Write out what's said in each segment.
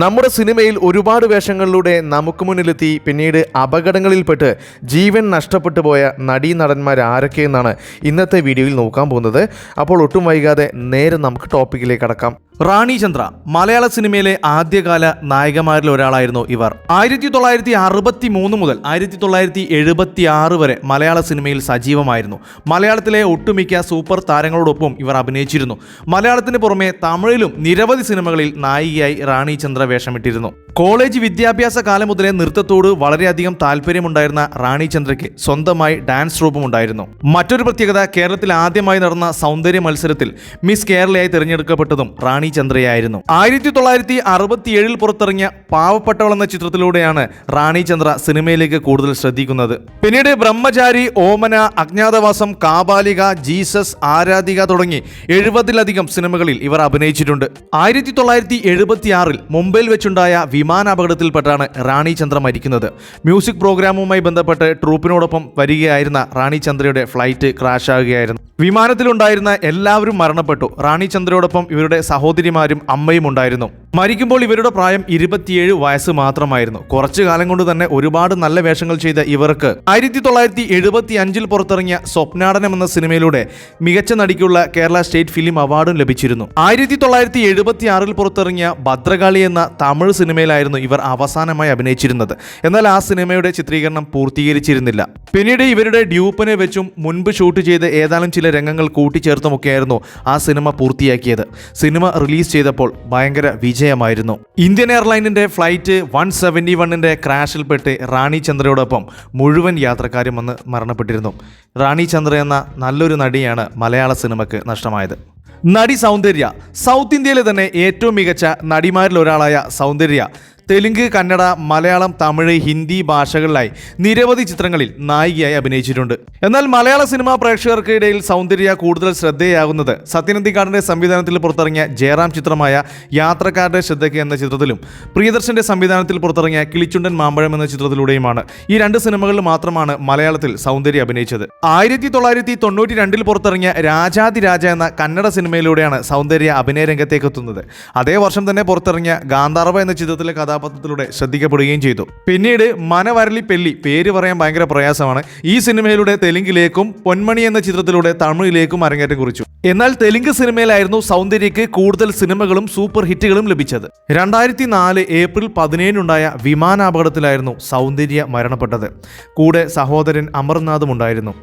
നമ്മുടെ സിനിമയിൽ ഒരുപാട് വേഷങ്ങളിലൂടെ നമുക്ക് മുന്നിലെത്തി പിന്നീട് അപകടങ്ങളിൽപ്പെട്ട് ജീവൻ നഷ്ടപ്പെട്ടു പോയ നടീനടന്മാർ ആരൊക്കെയെന്നാണ് ഇന്നത്തെ വീഡിയോയിൽ നോക്കാൻ പോകുന്നത്. അപ്പോൾ ഒട്ടും വൈകാതെ നേരെ നമുക്ക് ടോപ്പിക്കിലേക്ക് അടക്കാം റാണി ചന്ദ്ര മലയാള സിനിമയിലെ ആദ്യകാല നായികമാരിൽ ഒരാളായിരുന്നു ഇവർ. ആയിരത്തി തൊള്ളായിരത്തി അറുപത്തി മൂന്ന് മുതൽ ആയിരത്തി തൊള്ളായിരത്തി എഴുപത്തി ആറ് വരെ മലയാള സിനിമയിൽ സജീവമായിരുന്നു. മലയാളത്തിലെ ഒട്ടുമിക്ക സൂപ്പർ താരങ്ങളോടൊപ്പം ഇവർ അഭിനയിച്ചിരുന്നു. മലയാളത്തിന് പുറമെ തമിഴിലും നിരവധി സിനിമകളിൽ നായികയായി റാണി ചന്ദ്ര വേഷമിട്ടിരുന്നു. കോളേജ് വിദ്യാഭ്യാസ കാലം മുതലേ നൃത്തത്തോട് വളരെയധികം താല്പര്യമുണ്ടായിരുന്ന റാണി ചന്ദ്രയ്ക്ക് സ്വന്തമായി ഡാൻസ് ട്രൂപ്പുമുണ്ടായിരുന്നു മറ്റൊരു പ്രത്യേകത കേരളത്തിൽ ആദ്യമായി നടന്ന സൗന്ദര്യ മത്സരത്തിൽ മിസ് കേരളയായി തിരഞ്ഞെടുക്കപ്പെട്ടതും റാണി ചന്ദ്രയായിരുന്നു. ആയിരത്തി തൊള്ളായിരത്തി അറുപത്തിയേഴിൽ പുറത്തിറങ്ങിയ പാവപ്പെട്ടവൾ എന്ന ചിത്രത്തിലൂടെയാണ് റാണി ചന്ദ്ര സിനിമയിലേക്ക് കൂടുതൽ ശ്രദ്ധിക്കുന്നത്. പിന്നീട് ബ്രഹ്മചാരി ഓമന അജ്ഞാതവാസം കാബാലിക ജീസസ് ആരാധിക തുടങ്ങി എഴുപതിലധികം സിനിമകളിൽ ഇവർ അഭിനയിച്ചിട്ടുണ്ട്. ആയിരത്തി തൊള്ളായിരത്തി എഴുപത്തിയാറിൽ മുംബൈയിൽ വെച്ചുണ്ടായ വിമാനാപകടത്തിൽപ്പെട്ടാണ് റാണി ചന്ദ്ര മരിക്കുന്നത്. മ്യൂസിക് പ്രോഗ്രാമുമായി ബന്ധപ്പെട്ട് ട്രൂപ്പിനോടൊപ്പം വരികയായിരുന്ന റാണി ചന്ദ്രയുടെ ഫ്ലൈറ്റ് ക്രാഷ് ആകുകയായിരുന്നു വിമാനത്തിലുണ്ടായിരുന്ന എല്ലാവരും മരണപ്പെട്ടു. റാണി ചന്ദ്രയോടൊപ്പം ഇവരുടെ സഹോദരിമാരും അമ്മയും ഉണ്ടായിരുന്നു മരിക്കുമ്പോൾ ഇവരുടെ പ്രായം ഇരുപത്തിയേഴ് വയസ്സ് മാത്രമായിരുന്നു. കുറച്ചു കാലം കൊണ്ട് തന്നെ ഒരുപാട് നല്ല വേഷങ്ങൾ ചെയ്ത ഇവർക്ക് ആയിരത്തി തൊള്ളായിരത്തി എഴുപത്തി അഞ്ചിൽ പുറത്തിറങ്ങിയ സ്വപ്നാടനം എന്ന സിനിമയിലൂടെ മികച്ച നടിക്കുള്ള കേരള സ്റ്റേറ്റ് ഫിലിം അവാർഡും ലഭിച്ചിരുന്നു. ആയിരത്തി തൊള്ളായിരത്തി എഴുപത്തി ആറിൽ പുറത്തിറങ്ങിയ ഭദ്രകാളി എന്ന തമിഴ് സിനിമയിലായിരുന്നു ഇവർ അവസാനമായി അഭിനയിച്ചിരുന്നത്. എന്നാൽ ആ സിനിമയുടെ ചിത്രീകരണം പൂർത്തീകരിച്ചിരുന്നില്ല. പിന്നീട് ഇവരുടെ ഡ്യൂപ്പിനെ വെച്ചും മുൻപ് ഷൂട്ട് ചെയ്ത് ഏതാനും ചില രംഗങ്ങൾ കൂട്ടിച്ചേർത്തുമൊക്കെയായിരുന്നു ആ സിനിമ പൂർത്തിയാക്കിയത്. സിനിമ റിലീസ് ചെയ്തപ്പോൾ ഭയങ്കര വിജയമായിരുന്നു. ഇന്ത്യൻ എയർലൈനിന്റെ ഫ്ലൈറ്റ് വൺ സെവന്റി വണ്ണിന്റെ ക്രാഷിൽപ്പെട്ട് റാണി ചന്ദ്രയോടൊപ്പം മുഴുവൻ യാത്രക്കാരും വന്ന് മരണപ്പെട്ടിരുന്നു. റാണി ചന്ദ്ര എന്ന നല്ലൊരു നടിയാണ് മലയാള സിനിമയ്ക്ക് നഷ്ടമായത്. നടി സൗന്ദര്യ സൗത്ത് ഇന്ത്യയിലെ തന്നെ ഏറ്റവും മികച്ച നടിമാരിൽ ഒരാളായ സൗന്ദര്യ തെലുങ്ക് കന്നഡ മലയാളം തമിഴ് ഹിന്ദി ഭാഷകളിലായി നിരവധി ചിത്രങ്ങളിൽ നായികയായി അഭിനയിച്ചിട്ടുണ്ട്. എന്നാൽ മലയാള സിനിമാ പ്രേക്ഷകർക്കിടയിൽ സൗന്ദര്യ കൂടുതൽ ശ്രദ്ധേയാകുന്നത് സത്യനന്ദിക്കാടിന്റെ സംവിധാനത്തിൽ പുറത്തിറങ്ങിയ ജയറാം ചിത്രമായ യാത്രക്കാരുടെ ശ്രദ്ധയ്ക്ക് എന്ന ചിത്രത്തിലും പ്രിയദർശന്റെ സംവിധാനത്തിൽ പുറത്തിറങ്ങിയ കിളിച്ചുണ്ടൻ മാമ്പഴം എന്ന ചിത്രത്തിലൂടെയുമാണ് ഈ രണ്ട് സിനിമകളിൽ മാത്രമാണ് മലയാളത്തിൽ സൗന്ദര്യ അഭിനയിച്ചത്. ആയിരത്തി തൊള്ളായിരത്തി തൊണ്ണൂറ്റി രണ്ടിൽ പുറത്തിറങ്ങിയ രാജാതിരാജ എന്ന കന്നഡ സിനിമയിലൂടെയാണ് സൗന്ദര്യ അഭിനയ രംഗത്തേക്ക് എത്തുന്നത് അതേ വർഷം തന്നെ പുറത്തിറങ്ങിയ ഗാന്ധാർവ എന്ന ചിത്രത്തിലെ കഥാപാത്രത്തിലൂടെ ശ്രദ്ധിക്കപ്പെടുകയും ചെയ്തു. പിന്നീട് മനവരളി പെല്ലി പേര് പറയാൻ ഭയങ്കര പ്രയാസമാണ്. ഈ സിനിമയിലൂടെ തെലുങ്കിലേക്കും പൊന്മണി എന്ന ചിത്രത്തിലൂടെ തമിഴിലേക്കും അരങ്ങേറ്റം കുറിച്ചു. എന്നാൽ തെലുങ്ക് സിനിമയിലായിരുന്നു സൗന്ദര്യക്ക് കൂടുതൽ സിനിമകളും സൂപ്പർ ഹിറ്റുകളും ലഭിച്ചത്. രണ്ടായിരത്തി നാല് ഏപ്രിൽ പതിനേഴിനുണ്ടായ വിമാനാപകടത്തിലായിരുന്നു സൗന്ദര്യ മരണപ്പെട്ടത്. കൂടെ സഹോദരൻ അമർനാഥും ഉണ്ടായിരുന്നു.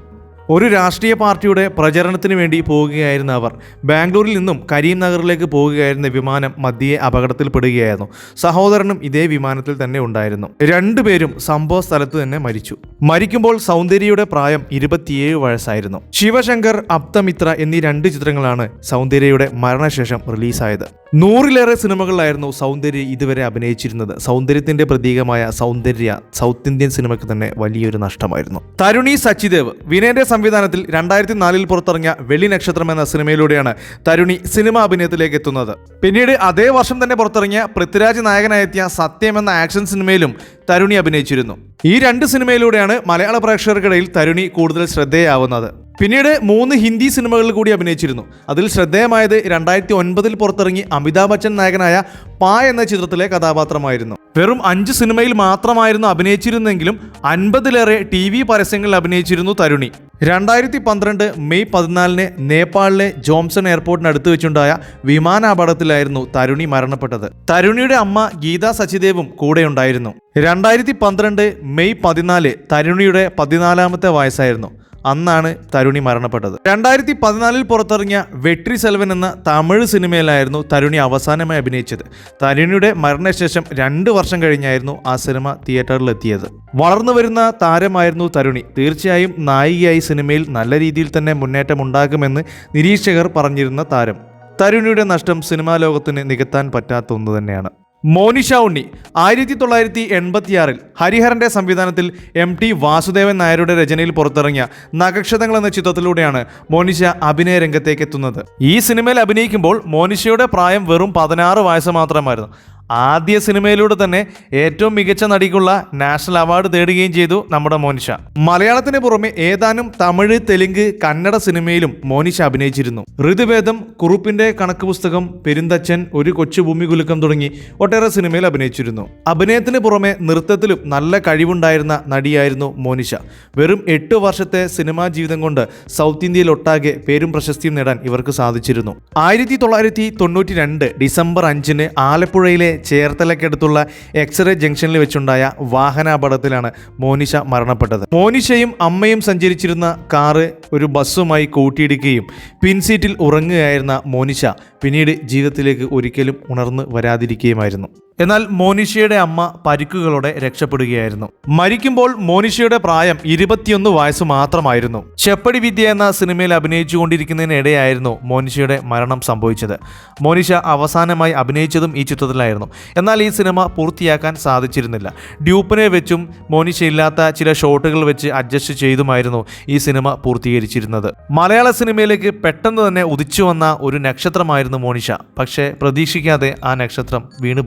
ഒരു രാഷ്ട്രീയ പാർട്ടിയുടെ പ്രചരണത്തിന് വേണ്ടി പോവുകയായിരുന്ന അവർ ബാംഗ്ലൂരിൽ നിന്നും കരീം നഗറിലേക്ക് പോവുകയായിരുന്ന വിമാനം മധ്യയെ അപകടത്തിൽപ്പെടുകയായിരുന്നു. സഹോദരനും ഇതേ വിമാനത്തിൽ തന്നെ ഉണ്ടായിരുന്നു. രണ്ടുപേരും സംഭവ സ്ഥലത്ത് തന്നെ മരിച്ചു. മരിക്കുമ്പോൾ സൗന്ദര്യയുടെ പ്രായം ഇരുപത്തിയേഴ് വയസ്സായിരുന്നു. ശിവശങ്കർ അപ്തമിത്ര എന്നീ രണ്ട് ചിത്രങ്ങളാണ് സൗന്ദര്യയുടെ മരണശേഷം റിലീസായത്. നൂറിലേറെ സിനിമകളിലായിരുന്നു സൗന്ദര്യ ഇതുവരെ അഭിനയിച്ചിരുന്നത്. സൗന്ദര്യത്തിന്റെ പ്രതീകമായ സൗന്ദര്യ സൗത്ത് ഇന്ത്യൻ സിനിമയ്ക്ക് തന്നെ വലിയൊരു നഷ്ടമായിരുന്നു. തരുണി സച്ചിദേവ് വിനയന്റെ സംവിധാനത്തിൽ രണ്ടായിരത്തി നാലിൽ പുറത്തിറങ്ങിയ വെള്ളി നക്ഷത്രം എന്ന സിനിമയിലൂടെയാണ് തരുണി സിനിമാ അഭിനയത്തിലേക്ക് എത്തുന്നത്. പിന്നീട് അതേ വർഷം തന്നെ പുറത്തിറങ്ങിയ പൃഥ്വിരാജ് നായകനായെത്തിയ സത്യം എന്ന ആക്ഷൻ സിനിമയിലും തരുണി അഭിനയിച്ചിരുന്നു. ഈ രണ്ട് സിനിമയിലൂടെയാണ് മലയാള പ്രേക്ഷകർക്കിടയിൽ തരുണി കൂടുതൽ ശ്രദ്ധേയാവുന്നത്. പിന്നീട് മൂന്ന് ഹിന്ദി സിനിമകളിൽ കൂടി അഭിനയിച്ചിരുന്നു. അതിൽ ശ്രദ്ധേയമായത് രണ്ടായിരത്തി ഒൻപതിൽ പുറത്തിറങ്ങി അമിതാഭ് ബച്ചൻ നായകനായ പാ എന്ന ചിത്രത്തിലെ കഥാപാത്രമായിരുന്നു. വെറും അഞ്ച് സിനിമയിൽ മാത്രമായിരുന്നു അഭിനയിച്ചിരുന്നെങ്കിലും അൻപതിലേറെ ടി വി പരസ്യങ്ങളിൽ അഭിനയിച്ചിരുന്നു തരുണി. രണ്ടായിരത്തി പന്ത്രണ്ട് മെയ് പതിനാലിന് നേപ്പാളിലെ ജോംസൺ എയർപോർട്ടിനടുത്ത് വെച്ചുണ്ടായ വിമാനാപകടത്തിലായിരുന്നു തരുണി മരണപ്പെട്ടത്. തരുണിയുടെ അമ്മ ഗീത സച്ചിദേവും കൂടെയുണ്ടായിരുന്നു. രണ്ടായിരത്തി പന്ത്രണ്ട് മെയ് പതിനാല് തരുണിയുടെ പതിനാലാമത്തെ വയസ്സായിരുന്നു. അന്നാണ് തരുണി മരണപ്പെട്ടത്. രണ്ടായിരത്തി പതിനാലിൽ പുറത്തിറങ്ങിയ വെട്രി സെൽവൻ എന്ന തമിഴ് സിനിമയിലായിരുന്നു തരുണി അവസാനമായി അഭിനയിച്ചത്. തരുണിയുടെ മരണശേഷം രണ്ട് വർഷം കഴിഞ്ഞായിരുന്നു ആ സിനിമ തിയേറ്ററിലെത്തിയത്. വളർന്നു വരുന്ന താരമായിരുന്നു തരുണി. തീർച്ചയായും നായികയായി സിനിമയിൽ നല്ല രീതിയിൽ തന്നെ മുന്നേറ്റം ഉണ്ടാകുമെന്ന് നിരീക്ഷകർ പറഞ്ഞിരുന്ന താരം. തരുണിയുടെ നഷ്ടം സിനിമാ ലോകത്തിന് നികത്താൻ പറ്റാത്ത ഒന്ന് തന്നെയാണ്. മോനിഷ ഉണ്ണി ആയിരത്തി തൊള്ളായിരത്തി എൺപത്തിയാറിൽ ഹരിഹരന്റെ സംവിധാനത്തിൽ എം ടി വാസുദേവൻ നായരുടെ രചനയിൽ പുറത്തിറങ്ങിയ നഗക്ഷതങ്ങൾ എന്ന ചിത്രത്തിലൂടെയാണ് മോനിഷ അഭിനയ രംഗത്തേക്ക് എത്തുന്നത് ഈ സിനിമയിൽ അഭിനയിക്കുമ്പോൾ മോനിഷയുടെ പ്രായം വെറും പതിനാറ് വയസ്സ് മാത്രമായിരുന്നു. ആദ്യ സിനിമയിലൂടെ തന്നെ ഏറ്റവും മികച്ച നടിക്കുള്ള നാഷണൽ അവാർഡ് നേടുകയും ചെയ്തു നമ്മുടെ മോനിഷ. മലയാളത്തിന് പുറമെ ഏതാനും തമിഴ് തെലുങ്ക് കന്നഡ സിനിമയിലും മോനിഷ അഭിനയിച്ചിരുന്നു. ഋതുവേദം കുറുപ്പിന്റെ കണക്ക് പുസ്തകം പെരുന്തച്ചൻ ഒരു കൊച്ചു ഭൂമി കുലുക്കം തുടങ്ങി ഒട്ടേറെ സിനിമയിൽ അഭിനയിച്ചിരുന്നു. അഭിനയത്തിന് പുറമെ നൃത്തത്തിലും നല്ല കഴിവുണ്ടായിരുന്ന നടിയായിരുന്നു മോനിഷ. വെറും എട്ട് വർഷത്തെ സിനിമാ ജീവിതം കൊണ്ട് സൗത്ത് ഇന്ത്യയിൽ ഒട്ടാകെ പേരും പ്രശസ്തിയും നേടാൻ ഇവർക്ക് സാധിച്ചിരുന്നു. ആയിരത്തി തൊള്ളായിരത്തി തൊണ്ണൂറ്റി രണ്ട് ഡിസംബർ അഞ്ചിന് ആലപ്പുഴയിലെ ചേർത്തലക്കടുത്തുള്ള എക്സ്റേ ജംഗ്ഷനിൽ വെച്ചുണ്ടായ വാഹനാപകടത്തിലാണ് മോനിഷ മരണപ്പെട്ടത്. മോനിഷയും അമ്മയും സഞ്ചരിച്ചിരുന്ന കാറ് ഒരു ബസ്സുമായി കൂട്ടിയിടിക്കുകയും പിൻസീറ്റിൽ ഉറങ്ങുകയായിരുന്ന മോനിഷ പിന്നീട് ജീവിതത്തിലേക്ക് ഒരിക്കലും ഉണർന്നു വരാതിരിക്കുകയുമായിരുന്നു. എന്നാൽ മോനിഷയുടെ അമ്മ പരിക്കുകളോടെ രക്ഷപ്പെടുകയായിരുന്നു. മരിക്കുമ്പോൾ മോനിഷയുടെ പ്രായം ഇരുപത്തിയൊന്ന് വയസ്സ് മാത്രമായിരുന്നു. ചെപ്പടി വിദ്യ എന്ന സിനിമയിൽ അഭിനയിച്ചുകൊണ്ടിരിക്കുന്നതിനിടെയായിരുന്നു മോനിഷയുടെ മരണം സംഭവിച്ചത്. മോനിഷ അവസാനമായി അഭിനയിച്ചതും ഈ ചിത്രത്തിലായിരുന്നു. എന്നാൽ ഈ സിനിമ പൂർത്തിയാക്കാൻ സാധിച്ചിരുന്നില്ല. ഡ്യൂപ്പിനെ വെച്ചും മോനിഷ ഇല്ലാത്ത ചില ഷോട്ടുകൾ വെച്ച് അഡ്ജസ്റ്റ് ചെയ്തുമായിരുന്നു ഈ സിനിമ പൂർത്തീകരിച്ചിരുന്നത്. മലയാള സിനിമയിലേക്ക് പെട്ടെന്ന് തന്നെ ഉദിച്ചു വന്ന ഒരു നക്ഷത്രമായിരുന്നു മോനിഷ. പക്ഷേ പ്രതീക്ഷിക്കാതെ ആ നക്ഷത്രം വീണു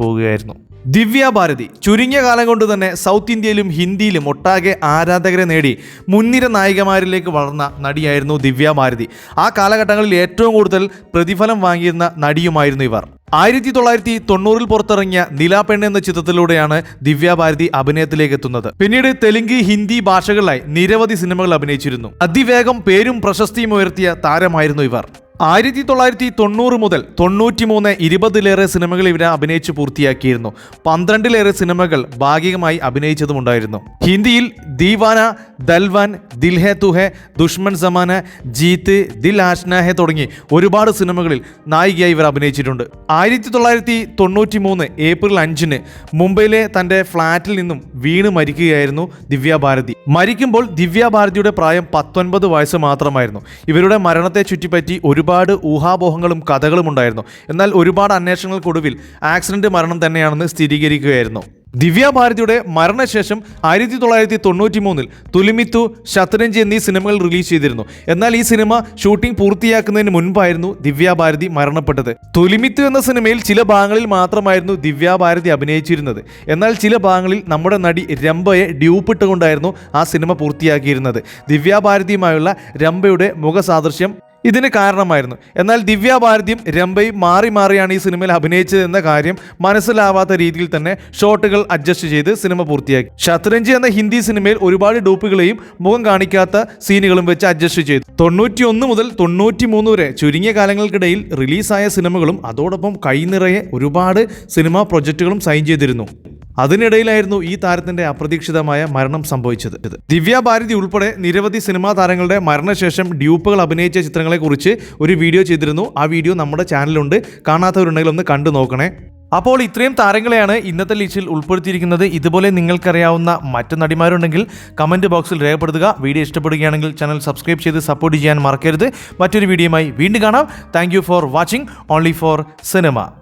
പോവുകയായിരുന്നു ദിവ്യ ഭാരതി ചുരുങ്ങിയ കാലം കൊണ്ട് തന്നെ സൗത്ത് ഇന്ത്യയിലും ഹിന്ദിയിലും ഒട്ടാകെ ആരാധകരെ നേടി മുൻനിര നായികമാരിലേക്ക് വളർന്ന നടിയായിരുന്നു ദിവ്യ ഭാരതി. ആ കാലഘട്ടങ്ങളിൽ ഏറ്റവും കൂടുതൽ പ്രതിഫലം വാങ്ങിയിരുന്ന നടിയുമായിരുന്നു ഇവർ. ആയിരത്തി തൊള്ളായിരത്തി തൊണ്ണൂറിൽ പുറത്തിറങ്ങിയ നിലാപെണ്ണ് എന്ന ചിത്രത്തിലൂടെയാണ് ദിവ്യ ഭാരതി അഭിനയത്തിലേക്ക് എത്തുന്നത്. പിന്നീട് തെലുങ്ക് ഹിന്ദി ഭാഷകളിലായി നിരവധി സിനിമകൾ അഭിനയിച്ചിരുന്നു. അതിവേഗം പേരും പ്രശസ്തിയും ഉയർത്തിയ താരമായിരുന്നു ഇവർ. ആയിരത്തി തൊള്ളായിരത്തി തൊണ്ണൂറ് മുതൽ തൊണ്ണൂറ്റി മൂന്ന് ഇരുപതിലേറെ സിനിമകൾ ഇവരെ അഭിനയിച്ച് പൂർത്തിയാക്കിയിരുന്നു. പന്ത്രണ്ടിലേറെ സിനിമകൾ ഭാഗികമായി അഭിനയിച്ചതുമുണ്ടായിരുന്നു. ഹിന്ദിയിൽ ദീവാന ദൽവാൻ ദിൽ ഹെ തുഹെ ദുഷ്മൻ സമാന ജീത്ത് ദിൽ ആഷ്ന ഹെ തുടങ്ങി ഒരുപാട് സിനിമകളിൽ നായികയായി ഇവർ അഭിനയിച്ചിട്ടുണ്ട്. ആയിരത്തി തൊള്ളായിരത്തി തൊണ്ണൂറ്റി മൂന്ന് ഏപ്രിൽ അഞ്ചിന് മുംബൈയിലെ തന്റെ ഫ്ളാറ്റിൽ നിന്നും വീണ് മരിക്കുകയായിരുന്നു ദിവ്യാഭാരതി മരിക്കുമ്പോൾ ദിവ്യാഭാരതിയുടെ പ്രായം പത്തൊൻപത് വയസ്സ് മാത്രമായിരുന്നു. ഇവരുടെ മരണത്തെ ചുറ്റിപ്പറ്റി ഒരുപാട് ഊഹാപോഹങ്ങളും കഥകളും ഉണ്ടായിരുന്നു. എന്നാൽ ഒരുപാട് അന്വേഷണങ്ങൾക്കൊടുവിൽ ആക്സിഡന്റ് മരണം തന്നെയാണെന്ന് സ്ഥിരീകരിക്കുകയായിരുന്നു. ദിവ്യ ഭാരതിയുടെ മരണശേഷം ആയിരത്തി തൊള്ളായിരത്തി തൊണ്ണൂറ്റി മൂന്നിൽ തുലിമിത്തു ശത്രുഞ്ച് എന്നീ സിനിമകൾ റിലീസ് ചെയ്തിരുന്നു. എന്നാൽ ഈ സിനിമ ഷൂട്ടിംഗ് പൂർത്തിയാക്കുന്നതിന് മുൻപായിരുന്നു ദിവ്യ ഭാരതി മരണപ്പെട്ടത്. തുലിമിത്തു എന്ന സിനിമയിൽ ചില ഭാഗങ്ങളിൽ മാത്രമായിരുന്നു ദിവ്യ ഭാരതി അഭിനയിച്ചിരുന്നത്. എന്നാൽ ചില ഭാഗങ്ങളിൽ നമ്മുടെ നടി രംഭയെ ഡ്യൂപ്പിട്ടുകൊണ്ടായിരുന്നു ആ സിനിമ പൂർത്തിയാക്കിയിരുന്നത്. ദിവ്യ ഭാരതിയുമായുള്ള രംഭയുടെ മുഖസാദൃശ്യം ഇതിന് കാരണമായിരുന്നു. എന്നാൽ ദിവ്യ ഭാരതിയും രംഭയും മാറി മാറിയാണ് ഈ സിനിമയിൽ അഭിനയിച്ചത് എന്ന കാര്യം മനസ്സിലാവാത്ത രീതിയിൽ തന്നെ ഷോട്ടുകൾ അഡ്ജസ്റ്റ് ചെയ്ത് സിനിമ പൂർത്തിയാക്കി. ശത്രുഞ്ചി എന്ന ഹിന്ദി സിനിമയിൽ ഒരുപാട് ഡൂപ്പുകളെയും മുഖം കാണിക്കാത്ത സീനുകളും വെച്ച് അഡ്ജസ്റ്റ് ചെയ്തു. തൊണ്ണൂറ്റി ഒന്ന് മുതൽ തൊണ്ണൂറ്റി മൂന്ന് വരെ ചുരുങ്ങിയ കാലങ്ങൾക്കിടയിൽ റിലീസായ സിനിമകളും അതോടൊപ്പം കൈനിറയെ ഒരുപാട് സിനിമാ പ്രൊജക്റ്റുകളും സൈൻ ചെയ്തിരുന്നു. അതിനിടയിലായിരുന്നു ഈ താരത്തിന്റെ അപ്രതീക്ഷിതമായ മരണം സംഭവിച്ചത്. ദിവ്യ ഭാരതി ഉൾപ്പെടെ നിരവധി സിനിമാ താരങ്ങളുടെ മരണശേഷം ഡ്യൂപ്പുകൾ അഭിനയിച്ച ചിത്രങ്ങളെക്കുറിച്ച് ഒരു വീഡിയോ ചെയ്തിരുന്നു. ആ വീഡിയോ നമ്മുടെ ചാനലുണ്ട് കാണാത്തവരുണ്ടെങ്കിൽ ഒന്ന് കണ്ടു നോക്കണേ. അപ്പോൾ ഇത്രയും താരങ്ങളെയാണ് ഇന്നത്തെ ലിസ്റ്റിൽ ഉൾപ്പെടുത്തിയിരിക്കുന്നത്. ഇതുപോലെ നിങ്ങൾക്കറിയാവുന്ന മറ്റു നടിമാരുണ്ടെങ്കിൽ കമന്റ് ബോക്സിൽ രേഖപ്പെടുത്തുക. വീഡിയോ ഇഷ്ടപ്പെടുകയാണെങ്കിൽ ചാനൽ സബ്സ്ക്രൈബ് ചെയ്ത് സപ്പോർട്ട് ചെയ്യാൻ മറക്കരുത്. മറ്റൊരു വീഡിയോയുമായി വീണ്ടും കാണാം. Thank for watching. Only for cinema.